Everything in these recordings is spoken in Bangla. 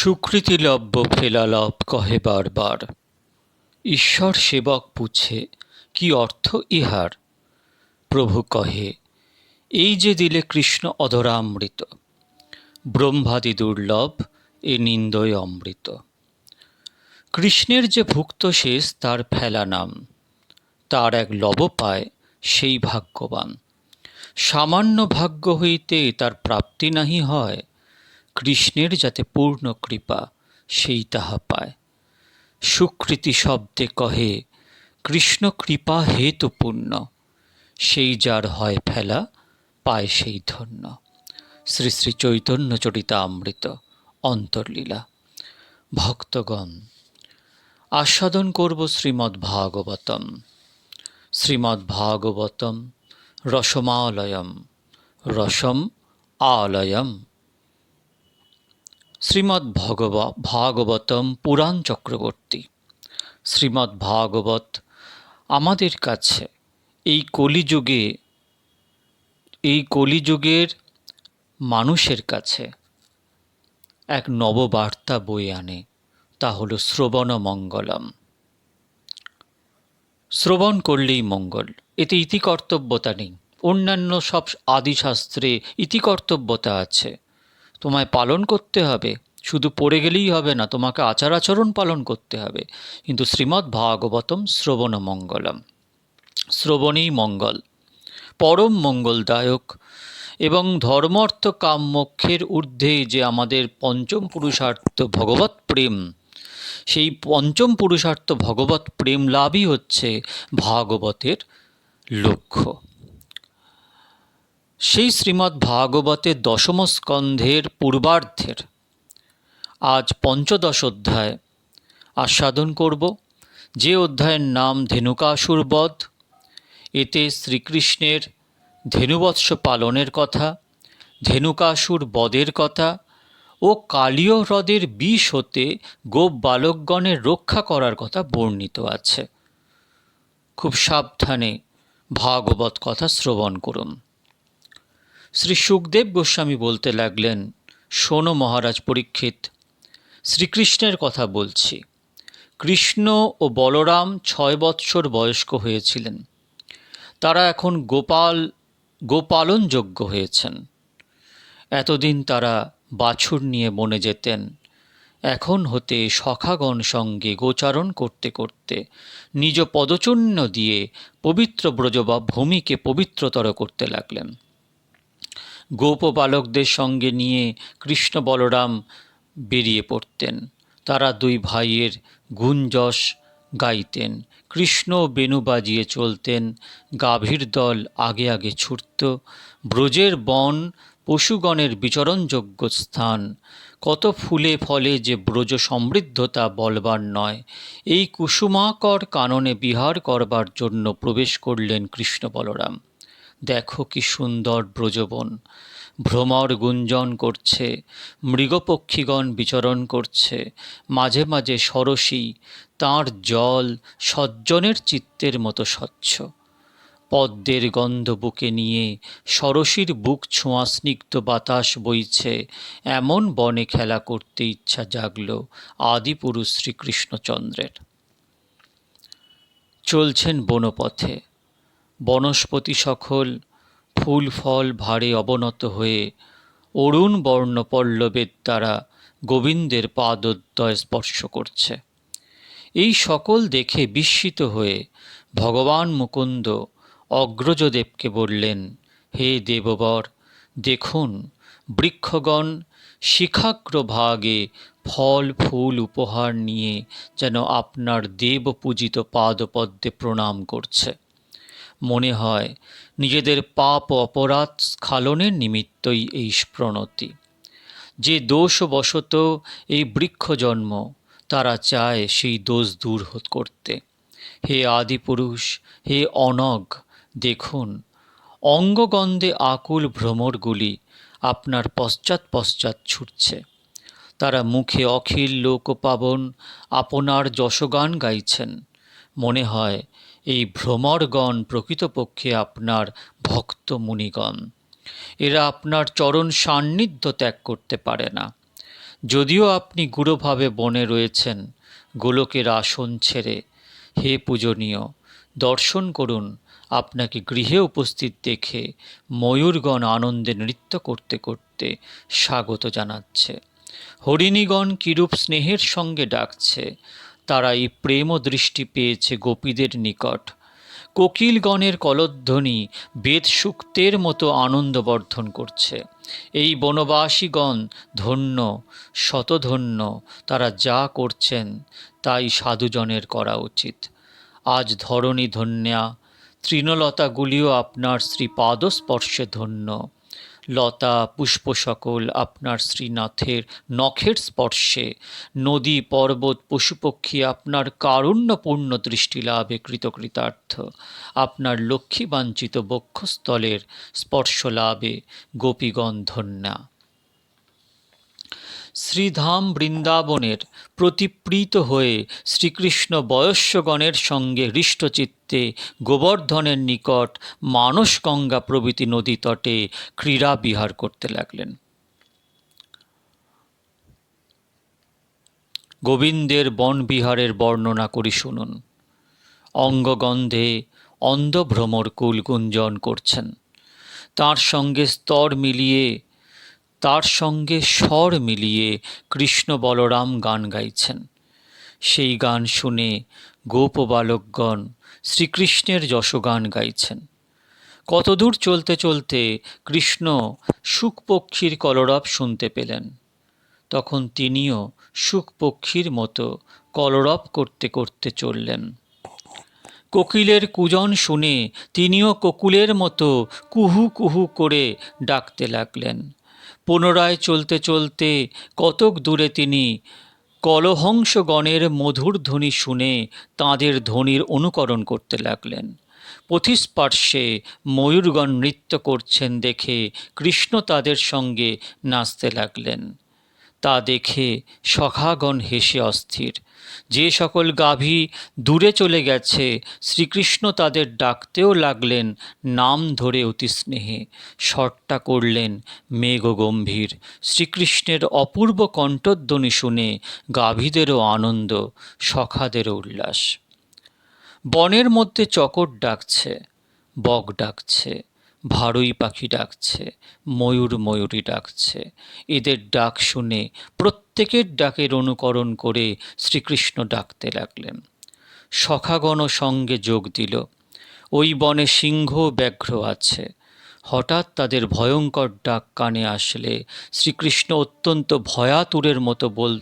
সুকৃতিলভ্য ফেলালভ কহে বারবার। ঈশ্বর সেবক পুছে কি অর্থ ইহার? প্রভু কহে, এই যে দিলে কৃষ্ণ অধরামৃত, ব্রহ্মাদি দুর্লভ এ নিন্দয় অমৃত। কৃষ্ণের যে ভুক্ত শেষ, তার ফেলা নাম, তার এক লব পায় সেই ভাগ্যবান। সামান্য ভাগ্য হইতে তার প্রাপ্তি নাহি হয় কৃষ্ণের যাতে পূর্ণ কৃপা, সেই তাহা পায়। সুকৃতি শব্দে কহে, কৃষ্ণ কৃপা হেতু পূর্ণ সেই যার হয় ফেলা, পায় সেই ধন্য। শ্রী শ্রী চৈতন্য চরিতামৃত, অন্তর্লীলা। ভক্তগণ, আস্বাদন করব শ্রীমদ্ ভাগবতম শ্রীমদ্ ভাগবতম রসমালয়ম, রসম আলয়ম। শ্রীমদ্ ভগব ভাগবতম পুরাণ চক্রবর্তী। শ্রীমদ্ ভাগবত আমাদের কাছে এই কলিযুগে, এই কলিযুগের মানুষের কাছে এক নববার্তা বই আনে, তা হলো শ্রবণ মঙ্গলম শ্রবণ করলেই মঙ্গল, এতে ইতিকর্তব্যতা নেই। অন্যান্য সব আদিশাস্ত্রে ইতিকর্তব্যতা আছে। তোমায় পালন করতে হবে। শুধু পড়ে গেলেই হবে না, তোমাকে আচার আচরণ পালন করতে হবে। কিন্তু শ্রীমদ্ ভাগবতম শ্রবণ মঙ্গলম। শ্রবণেই মঙ্গল। পরম মঙ্গলদায়ক। এবং ধর্ম অর্থ কাম মোক্ষের ঊর্ধ্বে যে আমাদের পঞ্চম পুরুষার্থ ভগবত প্রেম, সেই পঞ্চম পুরুষার্থ ভগবত প্রেম লাভই হচ্ছে ভাগবতের লক্ষ্য। সেই শ্রীমদ্ ভাগবতের দশম স্কন্ধের পূর্বার্ধের আজ পঞ্চদশ অধ্যায় আস্বাদন করব। যে অধ্যায়ের নাম ধেনুকাসুর বধ এতে শ্রীকৃষ্ণের ধেনুবৎস পালনের কথা, ধেনুকাসুর বদের কথা ও কালীয় হ্রদের বিষ হতে গোপ বালকগণের রক্ষা করার কথা বর্ণিত আছে। খুব সাবধানে ভাগবত কথা শ্রবণ করুন। শ্রী সুখদেব গোস্বামী বলতে লাগলেন, শোনো মহারাজ পরীক্ষিত, শ্রীকৃষ্ণের কথা বলছি। কৃষ্ণ ও বলরাম ছয় বৎসর বয়স্ক হয়েছিলেন। তারা এখন গোপাল, গোপালনযোগ্য হয়েছেন। এতদিন তারা বাছুর নিয়ে বনে যেতেন। এখন হতে সখাগণ সঙ্গে গোচারণ করতে করতে নিজ পদচূন্য দিয়ে পবিত্র ব্রজ বা ভূমিকে পবিত্রতর করতে লাগলেন। গোপ বালকদের সঙ্গে নিয়ে কৃষ্ণ বলরাম বেরিয়ে পড়তেন। তারা দুই ভাইয়ের গুঞ্জস গাইতেন। কৃষ্ণ বেনু বাজিয়ে চলতেন। গাভীর দল আগে আগে ছুটত। ব্রজের বন পশুগণের বিচরণযোগ্য স্থান। কত ফুলে ফলে যে ব্রজ সমৃদ্ধতা বলবার নয়। এই কুসুমাকর কাননে বিহার করবার জন্য প্রবেশ করলেন কৃষ্ণ বলরাম। দেখো কি সুন্দর ব্রজবন। ভ্রমর গুঞ্জন করছে, মৃগপক্ষীগণ বিচরণ করছে, মাঝে মাঝে সরসী তাঁর জল সজ্জনের চিত্তের মতো স্বচ্ছ। পদ্মের গন্ধ বুকে নিয়ে সরসীর বুক ছোঁয়া স্নিগ্ধ বাতাস বইছে, এমন বনে খেলা করতে ইচ্ছা জাগল আদিপুরুষ শ্রীকৃষ্ণচন্দ্রের। চলছেন বনপথে। বনস্পতি সকল ফুল ফল ভারে অবনত হয়ে অরুণ বর্ণ পল্লবের দ্বারা গোবিন্দের পাদোদ্দয় স্পর্শ করছে। এই সকল দেখে বিস্মিত হয়ে ভগবান মুকুন্দ অগ্রজদেবকে বললেন, হে দেববর, দেখুন, বৃক্ষগণ শিখাগ্রভাগে ফল, ফুল উপহার নিয়ে যেন আপনার দেব পূজিত পাদপদ্মে প্রণাম করছে। মনে হয়, নিজেদের পাপ অপরাধ স্খালনের নিমিত্তই এই প্রণতি। যে দোষবশত এই বৃক্ষ জন্ম, তারা চায় সেই দোষ দূর করতে। হে আদিপুরুষ, হে অনগ, দেখুন, অঙ্গগন্ধে আকুল ভ্রমরগুলি আপনার পশ্চাৎ পশ্চাৎ ছুটছে। তারা মুখে অখিল লোকপাবন আপনার যশগান গাইছেন। মনে হয় এই ভ্রমরগণ প্রকৃতপক্ষে আপনার ভক্ত মুনিগণ এরা আপনার চরণ সান্নিধ্য ত্যাগ করতে পারে না। যদিও আপনি গুরুভাবে বনে রয়েছেন, গোলকের আসন ছেড়ে, হে পূজনীয়, দর্শন করুন, আপনাকে গৃহে উপস্থিত দেখে ময়ূরগণ আনন্দে নৃত্য করতে করতে স্বাগত জানাচ্ছে। হরিণীগণ কিরূপ স্নেহের সঙ্গে ডাকছে তারা এই প্রেম দৃষ্টি পেয়েছে গোপীদের নিকট। কোকিলগণের কলধ্বনি বেদ সূক্তের মতো আনন্দবর্ধন করছে। এই বনবাসীগণ ধন্য, শতধন্য, তারা যা করছেন তাই সাধুজনের করা উচিত। আজ ধরণী ধন্যা, তৃণলতাগুলিও আপনার শ্রীপাদস্পর্শে ধন্য। লতা পুষ্প সকল আপনার শ্রীনাথের নখের স্পর্শে। নদী, পর্বত, পশুপক্ষী আপনার কারুণ্যপূর্ণ দৃষ্টি লাভে কৃতকৃতার্থ। আপনার লক্ষ্মীবাঞ্চিত বক্ষস্থলের স্পর্শ লাভে গোপীগণ ধন্যা। শ্রীধাম বৃন্দাবনের প্রতিপ্রীত হয়ে শ্রীকৃষ্ণ বয়স্যগণের সঙ্গে হৃষ্টচিত্তে গোবর্ধনের নিকট মানসগঙ্গা প্রভৃতি নদী তটে ক্রীড়া বিহার করতে লাগলেন। গোবিন্দের বনবিহারের বর্ণনা করি শুনুন। অঙ্গগন্ধে অন্ধভ্রমর কুল গুঞ্জন করছেন। তার সঙ্গে স্তর মিলিয়ে তার সঙ্গে স্বর মিলিয়ে কৃষ্ণ বলরাম গান গাইছেন। সেই গান শুনে গোপ বালকগণ শ্রীকৃষ্ণের যশগান গাইছেন। কতদূর চলতে চলতে কৃষ্ণ সুখপক্ষীর কলরব শুনতে পেলেন। তখন তিনিও সুখপক্ষীর মতো কলরব করতে করতে চললেন। কোকিলের কুজন শুনে তিনিও কোকুলের মতো কুহু কুহু করে ডাকতে লাগলেন। পুনরায় চলতে চলতে কতক দূরে তিনি কলহংসগণের মধুর ধ্বনি শুনে তাঁদের ধ্বনির অনুকরণ করতে লাগলেন। পথিস্পার্শ্বে ময়ূরগণ নৃত্য করছেন দেখে কৃষ্ণ তাদের সঙ্গে নাচতে লাগলেন। তা দেখে সখাগণ হেসে অস্থির। যে সকল গাভী দূরে চলে গেছে, শ্রীকৃষ্ণ তাদের ডাকতেও লাগলেন নাম ধরে অতি স্নেহে। শটটা করলেন মেঘ গম্ভীর। শ্রীকৃষ্ণের অপূর্ব কণ্ঠধ্বনি শুনে গাভীদেরও আনন্দ, সখাদেরও উল্লাস। বনের মধ্যে চকট ডাকছে, বক ডাকছে। ভারুই পাখি ডাকছে, ময়ূর ময়ূরী ডাকছে। এদের ডাক শুনে প্রত্যেকের ডাকের অনুকরণ করে শ্রীকৃষ্ণ ডাকতে লাগলেন। সখাগণ সঙ্গে যোগ দিল। ওই বনে সিংহ ব্যাঘ্র আছে। হঠাৎ তাদের ভয়ঙ্কর ডাক কানে আসলে শ্রীকৃষ্ণ অত্যন্ত ভয়াতুরের মতো বল,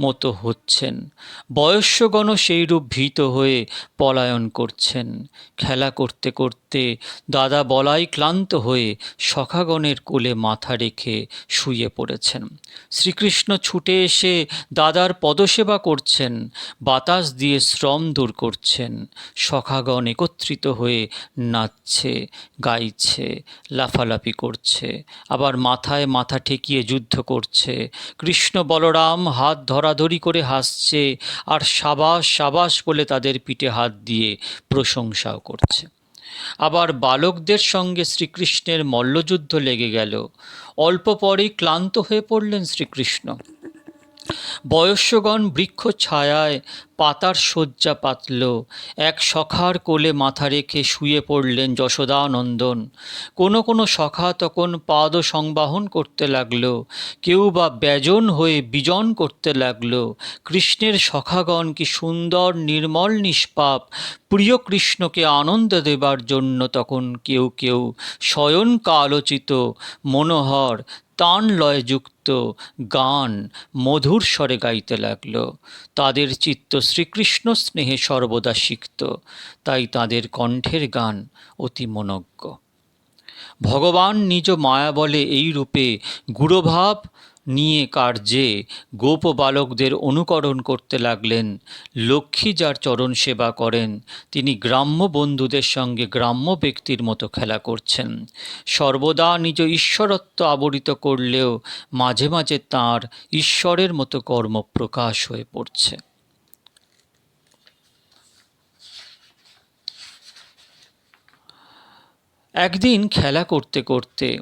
মতো হচ্ছেন। বয়স্যগণ সেইরূপ ভীত হয়ে পলায়ন করছেন, খেলা করতে করতে দাদা বলাই ক্লান্ত হয়ে সখাগণের কোলে মাথা রেখে শুয়ে পড়েছেন। শ্রীকৃষ্ণ ছুটে এসে দাদার পদসেবা করছেন, বাতাস দিয়ে শ্রম দূর করছেন। সখাগণ একত্রিত হয়ে নাচছে, গাইছে, লাফালাফি করছে, আবার মাথায় মাথা ঠেকিয়ে যুদ্ধ করছে। কৃষ্ণ বলরাম হাত ধরাধরি করে হাসছে আর সাবাস সাবাস বলে তাদের পিঠে হাত দিয়ে প্রশংসাও করছে। আবার বালকদের সঙ্গে শ্রীকৃষ্ণের মল্লযুদ্ধ লেগে গেল। অল্প পরেই ক্লান্ত হয়ে পড়লেন শ্রীকৃষ্ণ। বয়স্যগণ বৃক্ষ ছায়ায় পাতার শয্যা পাতল। এক সখার কোলে মাথা রেখে শুয়ে পড়লেন যশোদানন্দন। কোনো কোনো সখা তখন পাদ সংবাহন করতে লাগল। কেউ বা ব্যজন হয়ে বিজন করতে লাগল। কৃষ্ণের সখাগণ কি সুন্দর নির্মল নিষ্পাপ। প্রিয় কৃষ্ণকে আনন্দ দেবার জন্য তখন কেউ কেউ শয়ন কালোচিত, মনোহর তান লয়যুক্ত গান, মধুর স্বরে গাইতে লাগল, তাদের চিত্ত শ্রীকৃষ্ণ স্নেহে সর্বদা শিখত তাই তাদের কণ্ঠের গান অতি মনজ্ঞ। ভগবান নিজ মায়া বলে এই রূপে গুরুভাব নিয়ে কার্যে গোপ বালকদের অনুকরণ করতে লাগলেন। লক্ষ্মী যার চরণ সেবা করেন, তিনি গ্রাম্য বন্ধুদের সঙ্গে গ্রাম্য ব্যক্তির মতো খেলা করছেন। সর্বদা নিজ ঈশ্বরত্ব আবরিত করলেও মাঝে মাঝে তাঁর ঈশ্বরের মতো কর্ম প্রকাশ হয়ে পড়ছে। একদিন খেলা করতে করতে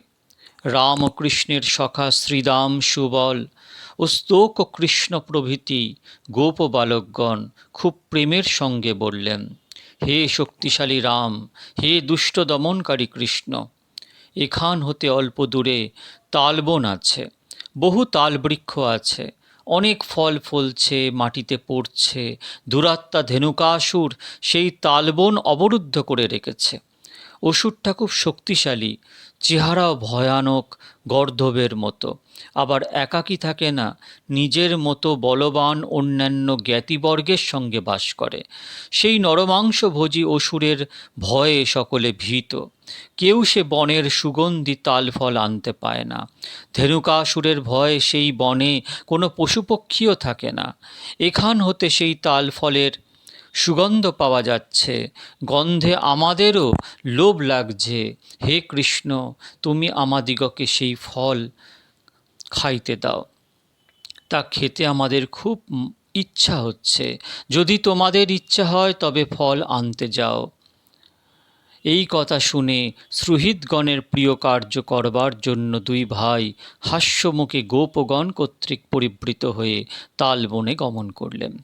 রাম ও কৃষ্ণের সখা শ্রীদাম সুবল ও স্তোক কৃষ্ণ প্রভৃতি গোপ বালকগণ খুব প্রেমের সঙ্গে বললেন, হে শক্তিশালী রাম, হে দুষ্ট দমনকারী কৃষ্ণ, এখান হতে অল্প দূরে তালবন আছে, বহু তালবৃক্ষ আছে, অনেক ফল ফলছে, মাটিতে পড়ছে, দুরাত্মা ধেনুকাসুর সেই তালবন অবরুদ্ধ করে রেখেছে। অসুরটা খুব শক্তিশালী, চেহারাও ভয়ানক, গর্ধবের মতো। আবার একাকী থাকে না, নিজের মতো বলবান অন্যান্য জ্ঞাতিবর্গের সঙ্গে বাস করে। সেই নরমাংসভোজী অসুরের ভয়ে সকলে ভীত। কেউ সে বনের সুগন্ধি তালফল আনতে পায় না। ধেনুকাসুরের ভয়ে সেই বনে কোনো পশুপক্ষীও থাকে না। এখান হতে সেই তালফলের সুগন্ধ পাওয়া যাচ্ছে। গন্ধে আমাদেরও লোভ লাগছে। হে কৃষ্ণ, তুমি আমাদিগকে সেই ফল খাইতে দাও। তা খেতে আমাদের খুব ইচ্ছা হচ্ছে। যদি তোমাদের ইচ্ছা হয়, তবে ফল আনতে যাও। এই কথা শুনে সুহৃদগণের প্রিয় কার্য করবার জন্য দুই ভাই হাস্যমুখে গোপগণ কর্তৃক পরিবৃত হয়ে তালবনে গমন করলেন।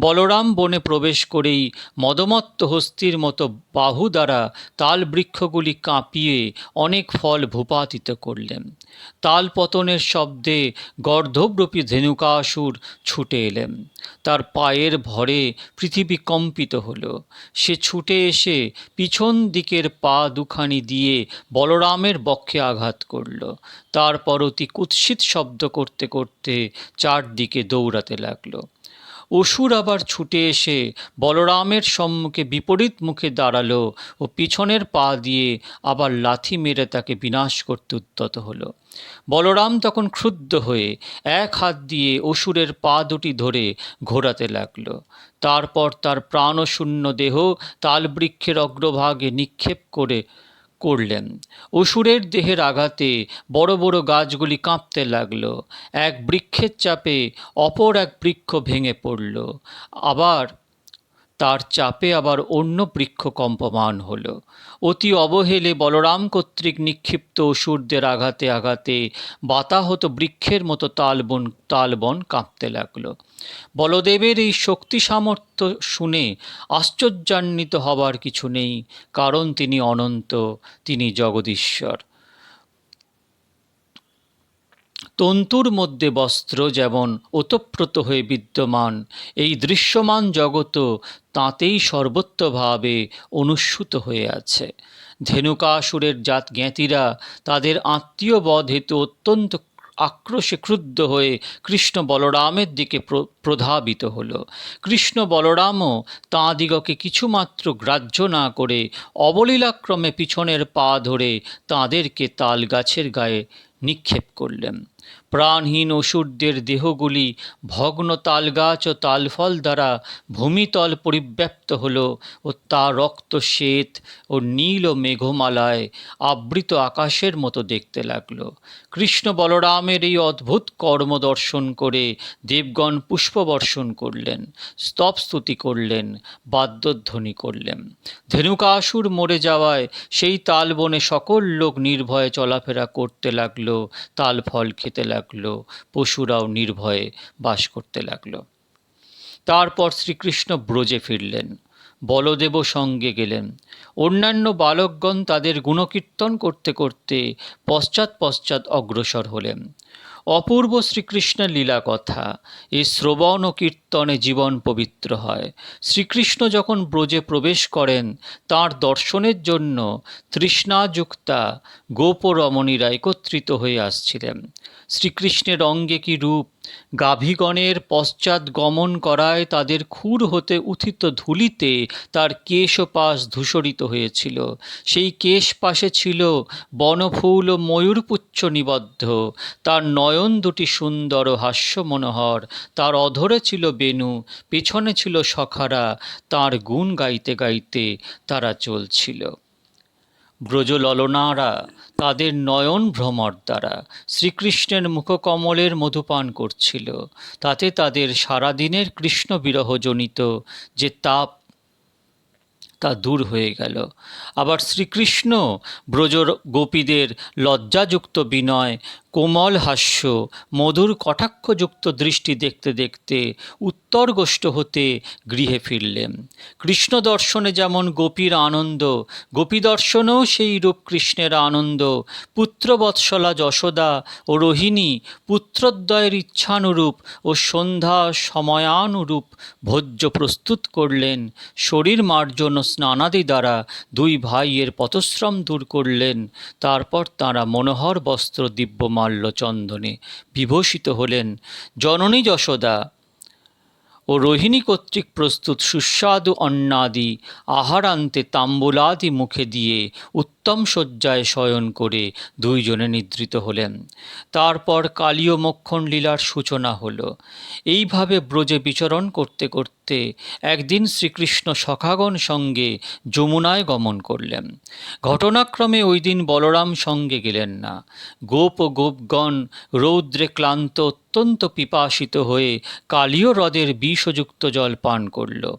বলরাম বনে প্রবেশ করেই মদমত্ত হস্তির মতো বাহু দ্বারা তাল বৃক্ষগুলি কাঁপিয়ে অনেক ফল ভূপাতিত করলেন। তাল পতনের শব্দে গর্ধব্রূপী ধেনুকাসুর ছুটে এলেন। তার পায়ের ভরে পৃথিবী কম্পিত হল। সে ছুটে এসে পিছন দিকের পা দুখানি দিয়ে বলরামের বক্ষে আঘাত করল। তারপর অতি কুৎসিত শব্দ করতে করতে চারদিকে দৌড়াতে লাগল। অসুর আবার ছুটে এসে বলরামের সম্মুখে বিপরীত মুখে দাঁড়াল ও পিছনের পা দিয়ে আবার লাথি মেরে তাকে বিনাশ করতে উদ্যত হলো। বলরাম তখন ক্ষুব্ধ হয়ে এক হাত দিয়ে অসুরের পা দুটি ধরে ঘোরাতে লাগল। তারপর তার প্রাণশূন্য দেহ তালবৃক্ষের অগ্রভাগে নিক্ষেপ করে করলেন। অসুরের দেহের আঘাতে বড় বড় গাছগুলি কাঁপতে লাগল। এক বৃক্ষের চাপে অপর এক বৃক্ষ ভেঙে পড়ল। আবার তার চাপে আবার অন্য বৃক্ষ কম্পমান হল। অতি অবহেলে বলরাম কর্তৃক নিক্ষিপ্ত অসুরদের আঘাতে আঘাতে বাতাহত বৃক্ষের মতো তালবন তালবন কাঁপতে লাগল। বলদেবের এই শক্তি সামর্থ্য শুনে আশ্চর্যান্বিত হবার কিছু নেই, কারণ তিনি অনন্ত, তিনি জগদীশ্বর। তন্তুর মধ্যে বস্ত্র যেমন ওতপ্রোত হয়ে বিদ্যমান, এই দৃশ্যমান জগৎ তাঁতেই সর্বত্রভাবে অনুস্যুত হয়ে আছে। ধেনুকাসুরের জাত জ্ঞাতিরা তাদের আত্মীয় বধ হেতু অত্যন্ত আক্রোশে ক্রুদ্ধ হয়ে কৃষ্ণ বলরামের দিকে প্রধাবিত হল। কৃষ্ণ বলরামও তাঁদিগকে কিছুমাত্র গ্রাহ্য না করে অবলীলাক্রমে পিছনের পা ধরে তাঁদেরকে তাল গাছের গায়ে নিক্ষেপ করলেন। প্রাণহীন অসুরদের দেহগুলি ভগ্ন তালগাছ ও তালফল দ্বারা ভূমিতল পরিব্যাপ্ত হল ও তা রক্ত শ্বেত ও নীল ও মেঘমালায় আবৃত আকাশের মতো দেখতে লাগল। কৃষ্ণ বলরামের এই অদ্ভুত কর্ম দর্শন করে দেবগণ পুষ্পবর্ষণ করলেন স্তবস্তুতি করলেন, বাদ্যধ্বনি করলেন। ধেনুকাসুর মরে যাওয়ায় সেই তালবনে সকল লোক নির্ভয়ে চলাফেরা করতে লাগল তাল ফল খেতে লাগল, পশুরাও নির্ভয়ে বাস করতে লাগল। তারপর শ্রীকৃষ্ণ ব্রজে ফিরলেন, বলদেব সঙ্গে গেলেন। অন্যান্য বালকগণ তাদের গুণকীর্তন করতে করতে পশ্চাৎ পশ্চাৎ অগ্রসর হলেন। অপূর্ব শ্রীকৃষ্ণের লীলা কথা। এই শ্রবণ ও কীর্তনে জীবন পবিত্র হয়। শ্রীকৃষ্ণ যখন ব্রজে প্রবেশ করেন, তার দর্শনের জন্য তৃষ্ণাযুক্তা গোপরমণীরা একত্রিত হয়ে আসছিলেন। শ্রীকৃষ্ণের অঙ্গে কি রূপ গাভীগণের পশ্চাৎ গমন করায় তাদের খুর হতে উথিত ধুলিতে তার কেশপাশ ধূসরিত হয়েছিল। সেই কেশ পাশে ছিল বনফুল ও ময়ূরপুচ্ছ নিবদ্ধ। তার নয়ন দুটি সুন্দর ও হাস্য মনোহর তার অধরে ছিল বেনু, পেছনে ছিল সখারা। তার গুণ গাইতে গাইতে তারা চলছিল। ব্রজললনারা, তাদের নয়ন ভ্রমর দ্বারা শ্রীকৃষ্ণের মুখকমলের মধুপান করছিল। তাতে তাদের সারাদিনের কৃষ্ণ বিরহজনিত যে তাপ, তা দূর হয়ে গেল। আবার শ্রীকৃষ্ণ ব্রজর গোপীদের লজ্জাযুক্ত বিনয় কোমল হাস্য, মধুর কটাক্ষযুক্ত দৃষ্টি দেখতে দেখতে উত্তরগোষ্ঠ হতে গৃহে ফিরলেন। কৃষ্ণ দর্শনে যেমন গোপীর আনন্দ, গোপী দর্শনেও সেই রূপ কৃষ্ণের আনন্দ। পুত্রবৎসলা যশোদা ও রোহিণী পুত্রদ্বয়ের ইচ্ছানুরূপ ও সন্ধ্যা সময়ানুরূপ ভোজ্য প্রস্তুত করলেন। শরীর মার্জন স্নানাদি দ্বারা দুই ভাইয়ের পথশ্রম দূর করলেন। তারপর তাঁরা মনোহর বস্ত্র দিব্যমাল্য চন্দনে বিভূষিত হলেন জননী যশোদা ও রোহিণী কর্তৃক প্রস্তুত সুস্বাদু অন্নাদি আহারান্তে তাম্বুলাদি মুখে দিয়ে উত্তম শয্যায় শয়ন করে দুইজনে নিদ্রিত হলেন। তারপর কালীয় মক্ষণ লীলার সূচনা হলো। এইভাবে ব্রজে বিচরণ করতে করতে একদিন শ্রীকৃষ্ণ সখাগণ সঙ্গে যমুনায় গমন করলেন। ঘটনাক্রমে ওই দিন বলরাম সঙ্গে গেলেন না। গোপ ও গোপগণ রৌদ্রে ক্লান্ত, অত্যন্ত পিপাসিত হয়ে কালীয় হ্রদের বিষযুক্ত জল পান করল।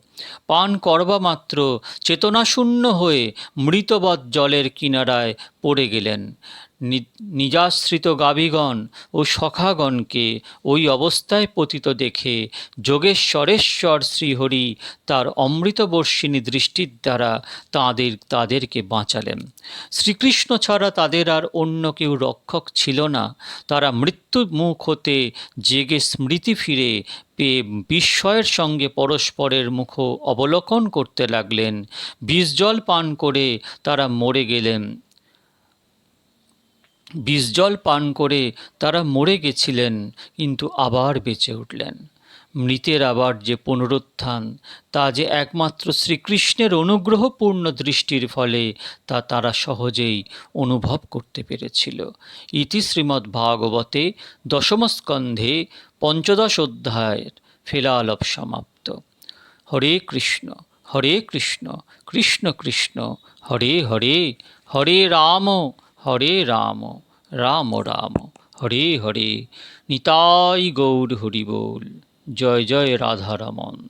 পান করবা মাত্র চেতনাশূন্য হয়ে মৃতবৎ জলের কিনারায় পড়ে গেলেন। নিজাশ্রিত গাভীগণ ও সখাগণকে ওই অবস্থায় পতিত দেখে যোগেশ্বরেশ্বর শ্রীহরি তার অমৃতবর্ষিণী দৃষ্টির দ্বারা তাদের, তাদেরকে বাঁচালেন। শ্রীকৃষ্ণ ছাড়া তাদের আর অন্য কেউ রক্ষক ছিল না। তারা মৃত্যুর মুখ হতে জেগে স্মৃতি ফিরে পেয়ে বিস্ময়ের সঙ্গে পরস্পরের মুখ অবলোকন করতে লাগলেন। বিষ জল পান করে তারা মরে গেলেন। বিষ জল পান করে তারা মরে গেছিলেন, কিন্তু আবার বেঁচে উঠলেন। মৃতের আবার যে পুনরুত্থান, তা যে একমাত্র শ্রীকৃষ্ণের অনুগ্রহপূর্ণ দৃষ্টির ফলে, তা তারা সহজেই অনুভব করতে পেরেছিল। ইতি শ্রীমদ্ ভাগবতে দশমস্কন্ধে পঞ্চদশ অধ্যায়ের ফেলালভ সমাপ্ত। হরে কৃষ্ণ হরে কৃষ্ণ কৃষ্ণ কৃষ্ণ, হরে হরে হরে রাম। হরে রাম রাম রাম হরে হরে। নিতাই গৌর হরি বল। জয় জয় রাধারমন